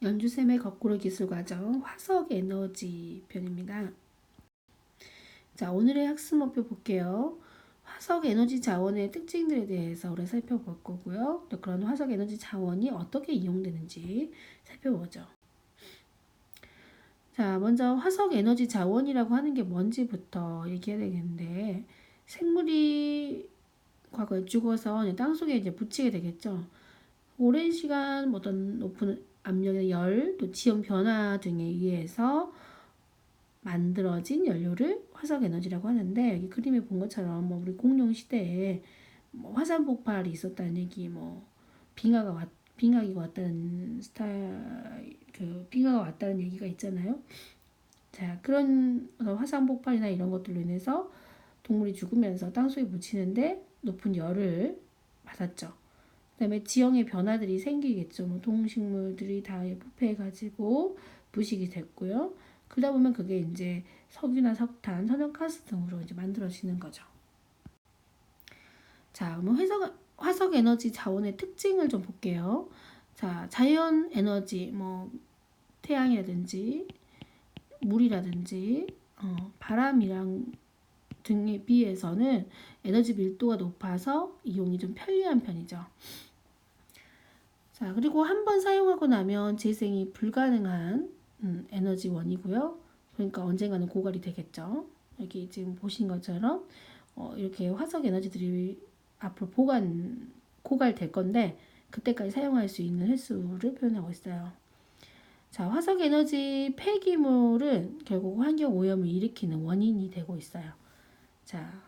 연주쌤의 거꾸로 기술 과정 화석 에너지 편입니다. 자, 오늘의 학습 목표 볼게요. 화석 에너지 자원의 특징들에 대해서 우리 살펴볼 거고요. 또 그런 화석 에너지 자원이 어떻게 이용되는지 살펴보죠. 자, 먼저 화석 에너지 자원이라고 하는 게 뭔지부터 얘기해야 되겠는데 생물이 과거에 죽어서 땅 속에 이제 묻히게 되겠죠. 오랜 시간 뭐 어떤 높은 압력의 열, 또 지형 변화 등에 의해서 만들어진 연료를 화석 에너지라고 하는데 여기 그림에 본 것처럼 뭐 우리 공룡 시대에 뭐 화산 폭발이 있었다는 얘기, 뭐 빙하가 왔 빙하기 왔다는 스타일 그 빙하가 왔다는 얘기가 있잖아요. 자 그런 화산 폭발이나 이런 것들로 인해서 동물이 죽으면서 땅속에 묻히는데 높은 열을 받았죠. 그다음에 지형의 변화들이 생기겠죠. 뭐 동식물들이 다 부패해가지고 부식이 됐고요. 그러다 보면 그게 이제 석유나 석탄, 천연가스 등으로 이제 만들어지는 거죠. 자, 그럼 회석, 화석 에너지 자원의 특징을 좀 볼게요. 자, 자연 에너지, 뭐 태양이라든지 물이라든지 어, 바람이랑 등에 비해서는 에너지 밀도가 높아서 이용이 좀 편리한 편이죠. 자, 그리고 한 번 사용하고 나면 재생이 불가능한 음, 에너지원이고요. 그러니까 언젠가는 고갈이 되겠죠. 여기 지금 보신 것처럼 어, 이렇게 화석 에너지들이 앞으로 보관 고갈될 건데 그때까지 사용할 수 있는 횟수를 표현하고 있어요. 자, 화석 에너지 폐기물은 결국 환경 오염을 일으키는 원인이 되고 있어요. 자,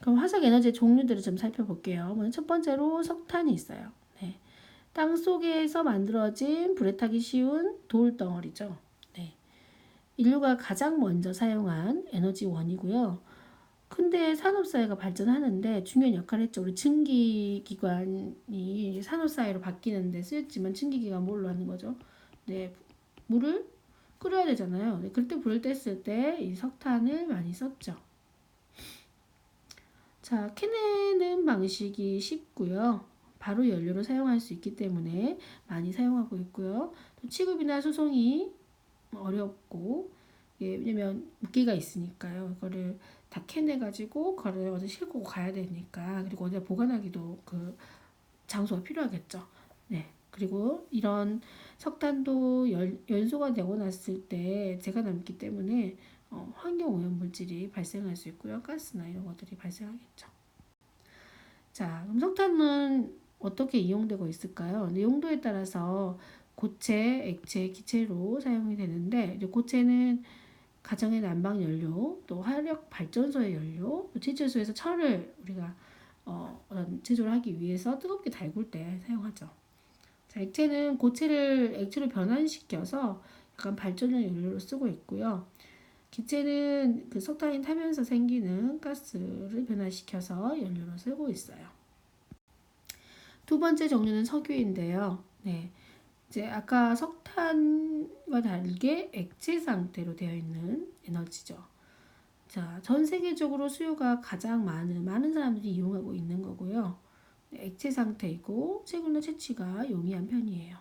그럼 화석 에너지 종류들을 좀 살펴볼게요. 먼저 첫 번째로 석탄이 있어요. 땅 속에서 만들어진 불에 타기 쉬운 돌 덩어리죠. 네. 인류가 가장 먼저 사용한 에너지원이고요. 근데 산업사회가 발전하는데 중요한 역할을 했죠. 우리 증기기관이 산업사회로 바뀌는데 쓰였지만 증기기관 뭘로 하는 거죠? 네, 물을 끓여야 되잖아요. 네, 그때 불을 뗐을 때 이 석탄을 많이 썼죠. 자, 캐내는 방식이 쉽고요. 바로 연료로 사용할 수 있기 때문에 많이 사용하고 있고요. 또 취급이나 소송이 어렵고 예, 왜냐면 무게가 있으니까요. 이거를 다 캐내 가지고 그걸 어디 싣고 가야 되니까 그리고 어디다 보관하기도 그 장소가 필요하겠죠. 네. 그리고 이런 석탄도 열, 연소가 되고 났을 때 재가 남기 때문에 어, 환경 오염 물질이 발생할 수 있고요. 가스나 이런 것들이 발생하겠죠. 자, 그럼 석탄은 어떻게 이용되고 있을까요? 용도에 따라서 고체, 액체, 기체로 사용이 되는데 고체는 가정의 난방 연료, 또 화력 발전소의 연료, 또 제철소에서 철을 우리가 어, 제조를 하기 위해서 뜨겁게 달굴 때 사용하죠. 자, 액체는 고체를 액체로 변환시켜서 약간 발전용 연료로 쓰고 있고요. 기체는 그 석탄이 타면서 생기는 가스를 변화시켜서 연료로 쓰고 있어요. 두 번째 종류는 석유인데요. 네. 이제 아까 석탄과 다르게 액체 상태로 되어 있는 에너지죠. 자, 전 세계적으로 수요가 가장 많은 많은 사람들이 이용하고 있는 거고요. 액체 상태이고 채굴로 채취가 용이한 편이에요.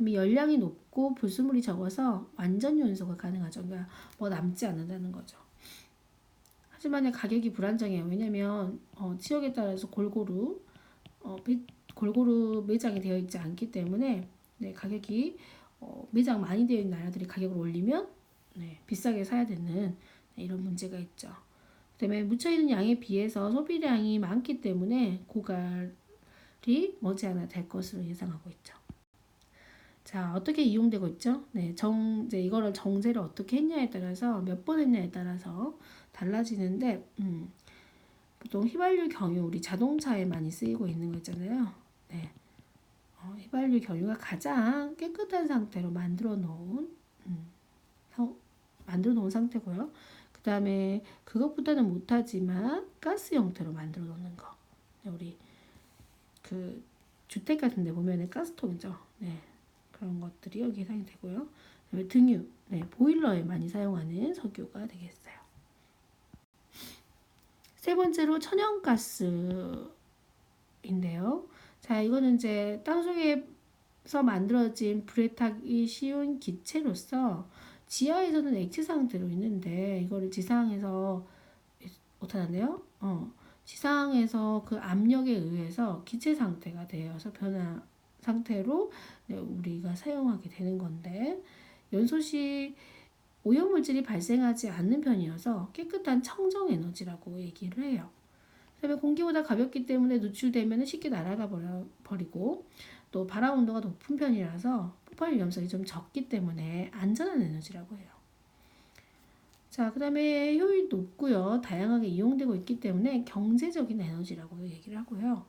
열량이 높고 불순물이 적어서 완전 연소가 가능하죠. 그러니까 뭐 남지 않는다는 거죠. 하지만 가격이 불안정해요. 왜냐면 어, 지역에 따라서 골고루 어, 골고루 매장이 되어 있지 않기 때문에 네, 가격이 어, 매장 많이 되어 있는 나라들이 가격을 올리면 네, 비싸게 사야 되는 네, 이런 문제가 있죠. 그다음에 묻혀 있는 양에 비해서 소비량이 많기 때문에 고갈이 머지않아 될 것으로 예상하고 있죠. 자, 어떻게 이용되고 있죠? 네, 정, 이제 이거를 정제를 어떻게 했냐에 따라서 몇 번 했냐에 따라서 달라지는데, 음, 보통 휘발유 경유 우리 자동차에 많이 쓰이고 있는 거 있잖아요. 네. 어, 휘발유 경유가 가장 깨끗한 상태로 만들어 놓은 음, 성, 만들어 놓은 상태고요. 그 다음에 그것보다는 못하지만 가스 형태로 만들어 놓는 거. 네, 우리 그 주택 같은 데 보면은 가스통이죠. 네. 그런 것들이 여기 해당이 되고요. 등유, 네, 보일러에 많이 사용하는 석유가 되겠어요. 세 번째로 천연가스인데요. 자, 이거는 이제 땅속에 만들어진 불에 타기 쉬운 기체로서 지하에서는 액체 상태로 있는데 이거를 지상에서 어떡하는데요? 어, 지상에서 그 압력에 의해서 기체 상태가 되어서 변화 상태로 네, 우리가 사용하게 되는 건데 연소시 오염물질이 발생하지 않는 편이어서 깨끗한 청정 에너지라고 얘기를 해요. 그다음에 공기보다 가볍기 때문에 노출되면 쉽게 날아가 버리고 또 바람 온도가 높은 편이라서 폭발 위험성이 좀 적기 때문에 안전한 에너지라고 해요. 자, 그다음에 효율이 높고요. 다양하게 이용되고 있기 때문에 경제적인 에너지라고 얘기를 하고요.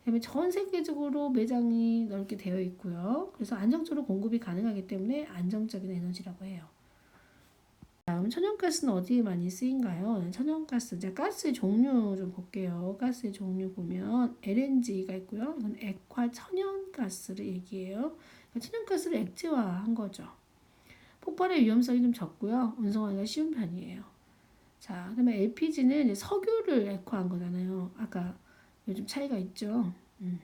그다음에 전 세계적으로 매장이 넓게 되어 있고요. 그래서 안정적으로 공급이 가능하기 때문에 안정적인 에너지라고 해요. 다음 천연가스는 어디에 많이 쓰인가요? 천연가스 이제 가스의 종류 좀 볼게요. 가스의 종류 보면 LNG가 있고요. 이건 액화 천연가스를 얘기해요. 그러니까 천연가스를 액체화한 거죠. 폭발의 위험성이 좀 적고요. 운송하기가 쉬운 편이에요. 자, 그다음에 LPG는 석유를 액화한 거잖아요. 아까 요즘 차이가 있죠. 음,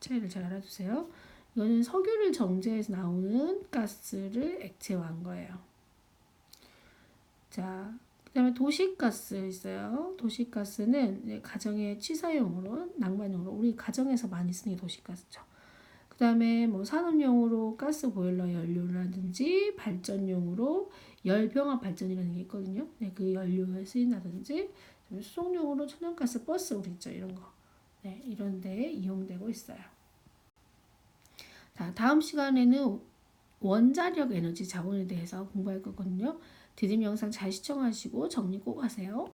차이를 잘 알아두세요. 이거는 석유를 정제해서 나오는 가스를 액체화한 거예요. 자, 그다음에 도시가스 있어요. 도시가스는 가정의 취사용으로, 낭만용으로 우리 가정에서 많이 쓰는 게 도시가스죠. 그다음에 뭐 산업용으로 가스 보일러 연료라든지 발전용으로 열병합 발전이라는 게 있거든요. 네, 그 연료에 쓰인다든지 수송용으로 천연가스 버스 우리 있죠 이런 거. 네, 이런 데 이용되고 있어요. 자, 다음 시간에는 원자력 에너지 자원에 대해서 공부할 거거든요. 디딤 영상 잘 시청하시고 정리 꼭 하세요.